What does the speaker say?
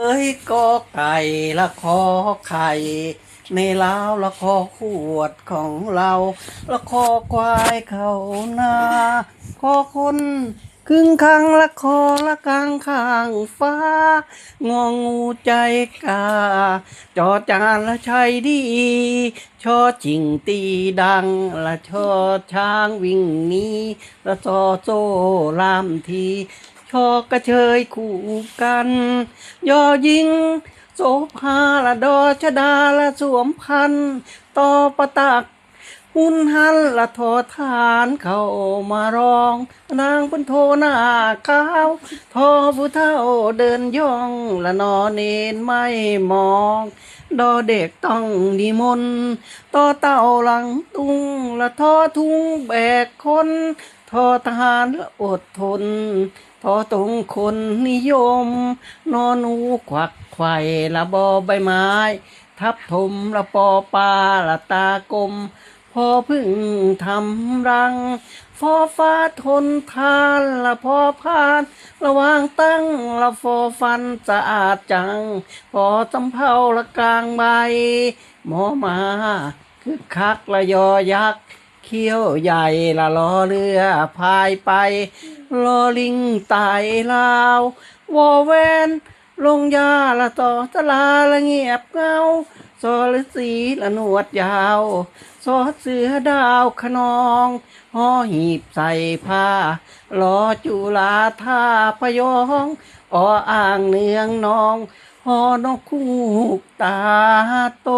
เอ้ยก็ไก่ละคอไข่ ในเล้าวละคอขวดของเรา ละคอควายเขานาคอคนครึ่งข้างละคอละกลางข้างฟ้างองูใจกา จอจานละชัยดี ชอจิงตีดัง ละชอช้างวิ่งหนี้ละซอโซ่ลามที ชอกระเชยคู่กัน ยอยิงโสภาละดอชดาละสวมพันต่อประตักหุ่นหันละทอทานเข้ามาร้อง นางเป็นโทหน้าขาวทอผู้เท่าเดินย่องละนอนเนนไม่มอง ดอเด็กต้องนิมนต์ต่อเต่าหลังตุงละทอทุ่งแบกคน ทอทหารละอดทน ทอตรงคนนิยม นอนูควักไข่ละบอใบไม้ ทับถมละปอปลาละตากลม พอพึ่งทำรัง ฟอฟ้าทนทานละพอพาน ระวางตั้งละฟอฟันสะอาดจัง พอสำเภาละกลางใบ หมอมาคือคักละยอยักษ์เขี้ยวใหญ่ละล้อเรือพายไป ลอลิงไตายลาววอแวนลงยาละต่อตะลาละเงียบเงาซอลสีละหนวดยาวซอเสือดาวขนองห่อหีบใส่ผ้าลอจุลาท่าพยองออ่างเนืองนองหอนกคู่ตาโต